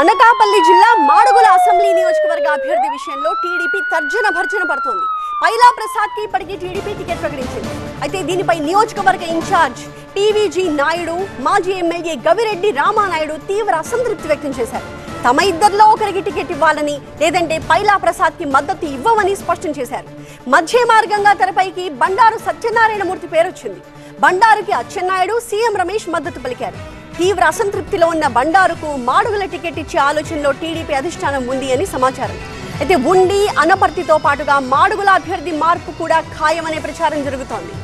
అనకాపల్లి జిల్లా మాడుగుల అసెంబ్లీ నియోజకవర్గ అభ్యర్థి విషయంలో టీడీపీ తర్జన భర్జన పడుతోంది. పైలా ప్రసాద్కి ఇప్పటికీ టీడీపీ టికెట్ ప్రకటించింది. అయితే దీనిపై నియోజకవర్గ ఇన్ఛార్జ్ టీవీజీ నాయుడు మాజీ ఎమ్మెల్యే గవిరెడ్డి రామానాయుడు తీవ్ర అసంతృప్తి వ్యక్తం చేశారు. తమ ఇద్దరిలో ఒకరికి టికెట్ ఇవ్వాలని లేదంటే పైలా ప్రసాద్కి మద్దతు ఇవ్వమని స్పష్టం చేశారు. మధ్య మార్గంగా తెరపైకి బండారు సత్యనారాయణమూర్తి పేరొచ్చింది. బండారుకి అచ్చెన్నాయుడు సీఎం రమేష్ మద్దతు పలికారు. తీవ్ర అసంతృప్తిలో ఉన్న బండారుకు మాడుగుల టికెట్ ఇచ్చే ఆలోచనలో టీడీపీ అధిష్టానం ఉంది అని సమాచారం. అయితే ఉండి అనపర్తితో పాటుగా మాడుగుల అభ్యర్థి మార్పు కూడా ఖాయమనే ప్రచారం జరుగుతోంది.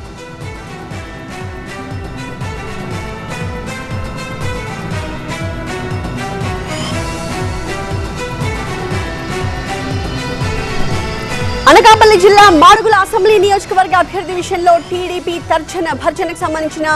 అనకాపల్లి జిల్లా మాడుగుల అసెంబ్లీ నియోజకవర్గ అభ్యర్థి విషయంలో టీడీపీ తర్జన భర్జనకు సంబంధించిన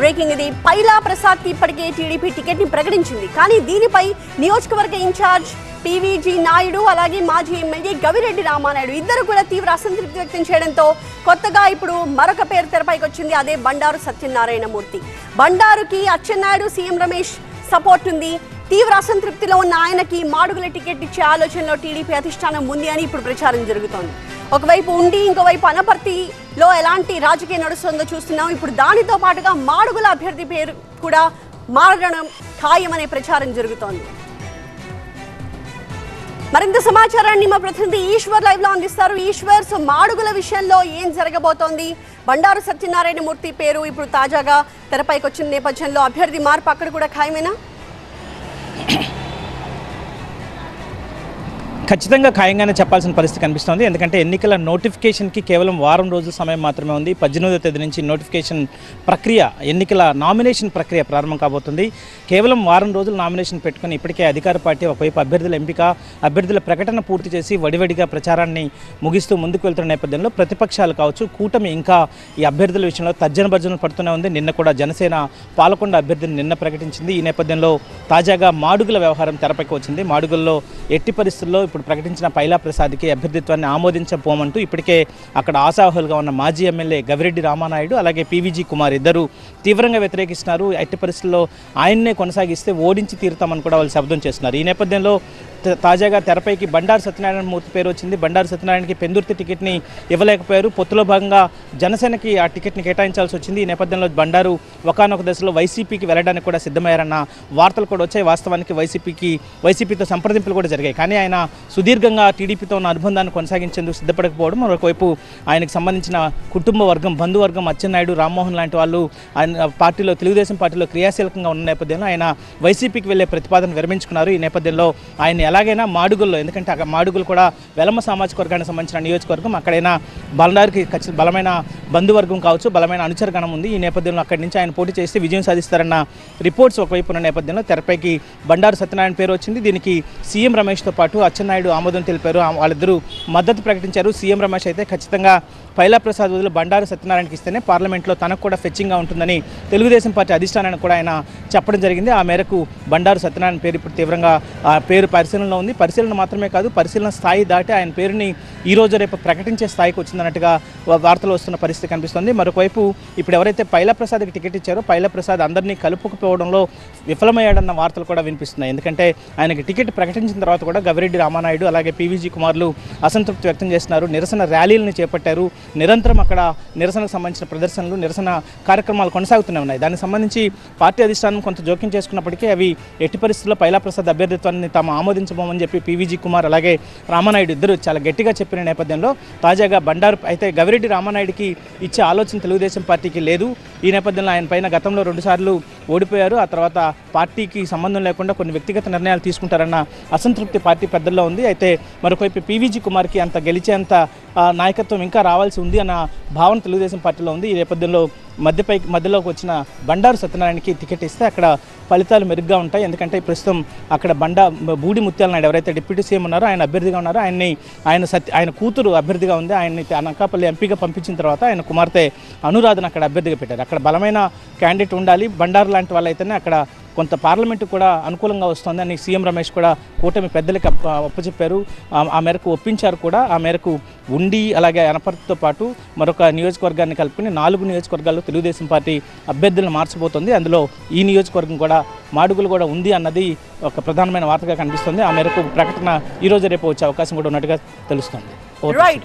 బ్రేకింగ్ ఇది. పైలా ప్రసాద్ ఇప్పటికే టీడీపీ టికెట్ని ప్రకటించింది. కానీ దీనిపై నియోజకవర్గ ఇన్ఛార్జ్ పీవీజీ నాయుడు అలాగే మాజీ ఎమ్మెల్యే గవిరెడ్డి రామానాయుడు ఇద్దరు కూడా తీవ్ర అసంతృప్తి వ్యక్తం చేయడంతో కొత్తగా ఇప్పుడు మరొక పేరు తెరపైకి వచ్చింది అదే బండారు సత్యనారాయణమూర్తి. బండారుకి అచ్చెన్నాయుడు సీఎం రమేష్ సపోర్ట్ ఉంది. తీవ్ర అసంతృప్తిలో ఉన్న ఆయనకి మాడుగుల టికెట్ ఇచ్చే ఆలోచనలో టీడీపీ అధిష్టానం ఉంది అని ఇప్పుడు ప్రచారం జరుగుతోంది. ఒకవైపు ఉండి ఇంకోవైపు అనపర్తిలో ఎలాంటి రాజకీయం నడుస్తుందో చూస్తున్నాం. ఇప్పుడు దానితో పాటుగా మాడుగుల అభ్యర్థి పేరు కూడా మారడం ఖాయమనే ప్రచారం జరుగుతోంది. మరింత సమాచారాన్ని మా ప్రతినిధి ఈశ్వర్ లైవ్లో అందిస్తారు. ఈశ్వర్ సో మాడుగుల విషయంలో ఏం జరగబోతోంది? బండారు సత్యనారాయణ మూర్తి పేరు ఇప్పుడు తాజాగా తెరపైకి వచ్చిన నేపథ్యంలో అభ్యర్థి మార్పు అక్కడ కూడా ఖాయమేనా? Thank you. ఖచ్చితంగా ఖాయంగానే చెప్పాల్సిన పరిస్థితి కనిపిస్తోంది. ఎందుకంటే ఎన్నికల నోటిఫికేషన్కి కేవలం వారం రోజుల సమయం మాత్రమే ఉంది. పద్దెనిమిదో తేదీ నుంచి నోటిఫికేషన్ ప్రక్రియ ఎన్నికల నామినేషన్ ప్రక్రియ ప్రారంభం కాబోతుంది. కేవలం వారం రోజులు నామినేషన్ పెట్టుకుని ఇప్పటికే అధికార పార్టీ ఒకవైపు అభ్యర్థుల ఎంపిక అభ్యర్థుల ప్రకటన పూర్తి చేసి వడివడిగా ప్రచారాన్ని ముగిస్తూ ముందుకు వెళ్తున్న నేపథ్యంలో ప్రతిపక్షాలు కావచ్చు కూటమి ఇంకా ఈ అభ్యర్థుల విషయంలో తర్జన భర్జన పడుతూనే ఉంది. నిన్న కూడా జనసేన పాలకొండ అభ్యర్థిని నిన్న ప్రకటించింది. ఈ నేపథ్యంలో తాజాగా మాడుగుల వ్యవహారం తెరపైకి వచ్చింది. మాడుగుల్లో ఎట్టి పరిస్థితుల్లో ఇప్పుడు ప్రకటించిన పైలా ప్రసాద్కి అభ్యర్థిత్వాన్ని ఆమోదించబోమంటూ ఇప్పటికే అక్కడ ఆశావహులుగా ఉన్న మాజీ ఎమ్మెల్యే గవిరెడ్డి రామానాయుడు అలాగే పీవీజీ కుమార్ ఇద్దరు తీవ్రంగా వ్యతిరేకిస్తున్నారు. ఎట్టి పరిస్థితుల్లో ఆయన్నే కొనసాగిస్తే ఓడించి తీరుతామని కూడా వాళ్ళు శబ్దం చేస్తున్నారు. ఈ నేపథ్యంలో తాజాగా తెరపైకి బండారు సత్యనారాయణ మూర్తి పేరు వచ్చింది. బండారు సత్యనారాయణకి పెందుర్తి టికెట్ని ఇవ్వలేకపోయారు. పొత్తులో భాగంగా జనసేనకి ఆ టికెట్ని కేటాయించాల్సి వచ్చింది. ఈ నేపథ్యంలో బండారు ఒకనొక దశలో వైసీపీకి వెళ్ళడానికి కూడా సిద్ధమయ్యారన్న వార్తలు కూడా వచ్చాయి. వాస్తవానికి వైసీపీకి వైసీపీతో సంప్రదింపులు కూడా జరిగాయి. కానీ ఆయన సుదీర్ఘంగా టీడీపీతో ఉన్న అనుబంధాన్ని కొనసాగించేందుకు సిద్ధపడకపోవడం మరొకవైపు ఆయనకు సంబంధించిన కుటుంబ వర్గం బంధువర్గం అచ్చెన్నాయుడు రామ్మోహన్ లాంటి వాళ్ళు ఆయన పార్టీలో తెలుగుదేశం పార్టీలో క్రియాశీలకంగా ఉన్న నేపథ్యంలో ఆయన వైసీపీకి వెళ్ళే ప్రతిపాదన విరమించుకున్నారు. ఈ నేపథ్యంలో ఆయన ఎలాగైనా మాడుగుల్లో ఎందుకంటే అక్కడ మాడుగులు కూడా వెలమ సామాజిక వర్గానికి సంబంధించిన నియోజకవర్గం అక్కడైనా బలందారికి ఖచ్చిత బలమైన బంధువర్గం కావచ్చు బలమైన అనుచరగణం ఉంది. ఈ నేపథ్యంలో అక్కడి నుంచి ఆయన పోటీ చేస్తే విజయం సాధిస్తారన్న రిపోర్ట్స్ ఒకవైపు ఉన్న నేపథ్యంలో తెరపైకి బండారు సత్యనారాయణ పేరు వచ్చింది. దీనికి సీఎం రమేష్తో పాటు అచ్చెన్నాయుడు ఆమోదం తెలిపారు. వాళ్ళిద్దరూ మద్దతు ప్రకటించారు. సీఎం రమేష్ అయితే ఖచ్చితంగా పైలా ప్రసాద్ బండారు సత్యనారాయణకి ఇస్తేనే పార్లమెంట్లో తనకు కూడా ఫెచ్చింగ్గా ఉంటుందని తెలుగుదేశం పార్టీ అధిష్టానానికి కూడా ఆయన చెప్పడం జరిగింది. ఆ మేరకు బండారు సత్యనారాయణ పేరు ఇప్పుడు తీవ్రంగా ఆ పేరు పరిశీలనలో ఉంది. పరిశీలన మాత్రమే కాదు పరిశీలన స్థాయి దాటి ఆయన పేరుని ఈ రోజు రేపు ప్రకటించే స్థాయికి వచ్చిందన్నట్టుగా వార్తలు వస్తున్న పరిస్థితి. కనిపిస్తుంది. మరొకవైపు ఇప్పుడు ఎవరైతే పైలా ప్రసాద్కి టికెట్ ఇచ్చారో పైలా ప్రసాద్ అందరినీ కలుపుకుపోవడంలో విఫలమయ్యాడన్న వార్తలు కూడా వినిపిస్తున్నాయి. ఎందుకంటే ఆయనకి టికెట్ ప్రకటించిన తర్వాత కూడా గవిరెడ్డి రామానాయుడు అలాగే పీవీజీ కుమార్లు అసంతృప్తి వ్యక్తం చేస్తున్నారు. నిరసన ర్యాలీలను చేపట్టారు. నిరంతరం అక్కడ నిరసనకు సంబంధించిన ప్రదర్శనలు నిరసన కార్యక్రమాలు కొనసాగుతూనే ఉన్నాయి. దానికి సంబంధించి పార్టీ అధిష్టానం కొంత జోక్యం చేసుకున్నప్పటికీ అవి ఎట్టి పరిస్థితుల్లో పైలాప్రసాద్ అభ్యర్థిత్వాన్ని తాము ఆమోదించబోమని చెప్పి పీవీజీ కుమార్ అలాగే రామానాయుడు ఇద్దరు చాలా గట్టిగా చెప్పిన నేపథ్యంలో తాజాగా బండారు అయితే గవిరెడ్డి రామానాయుడికి ఇచ్చే ఆలోచన తెలుగుదేశం పార్టీకి లేదు. ఈ నేపథ్యంలో ఆయన పైన గతంలో రెండుసార్లు ఓడిపోయారు. ఆ తర్వాత పార్టీకి సంబంధం లేకుండా కొన్ని వ్యక్తిగత నిర్ణయాలు తీసుకుంటారన్న అసంతృప్తి పార్టీ పెద్దల్లో ఉంది. అయితే మరొకవైపు పీవీజీ కుమార్కి అంత గెలిచేంత నాయకత్వం ఇంకా రావాల్సి ఉంది అన్న భావన తెలుగుదేశం పార్టీలో ఉంది. ఈ నేపథ్యంలో మధ్యపై మధ్యలోకి వచ్చిన బండారు సత్యనారాయణకి టికెట్ ఇస్తే అక్కడ ఫలితాలు మెరుగ్గా ఉంటాయి. ఎందుకంటే ప్రస్తుతం అక్కడ బండా బూడి ముత్యాల నాయుడు ఎవరైతే డిప్యూటీ సీఎం ఉన్నారో ఆయన అభ్యర్థిగా ఉన్నారో. ఆయన్ని ఆయన సత్య ఆయన కూతురు అభ్యర్థిగా ఉంది. ఆయన్ని అనకాపల్లి ఎంపీగా పంపించిన తర్వాత ఆయన కుమార్తె అనురాధను అక్కడ అభ్యర్థిగా పెట్టారు. అక్కడ బలమైన క్యాండిడేట్ ఉండాలి. బండారు లాంటి వాళ్ళైతేనే అక్కడ కొంత పార్లమెంటు కూడా అనుకూలంగా వస్తుంది అని సీఎం రమేష్ కూడా కూటమి పెద్దలకి అప్పచెప్పారు. ఆ- మేరకు ఒప్పించారు కూడా. ఆ మేరకు ఉండి అలాగే అనపర్తితో పాటు మరొక నియోజకవర్గాన్ని కలుపుకుని నాలుగు నియోజకవర్గాల్లో తెలుగుదేశం పార్టీ అభ్యర్థులను మార్చబోతోంది. అందులో ఈ నియోజకవర్గం కూడా మాడుగులు కూడా ఉంది అన్నది ఒక ప్రధానమైన వార్తగా కనిపిస్తుంది. ఆ మేరకు ప్రకటన ఈరోజు రేపు వచ్చే అవకాశం కూడా ఉన్నట్టుగా తెలుస్తుంది. రైట్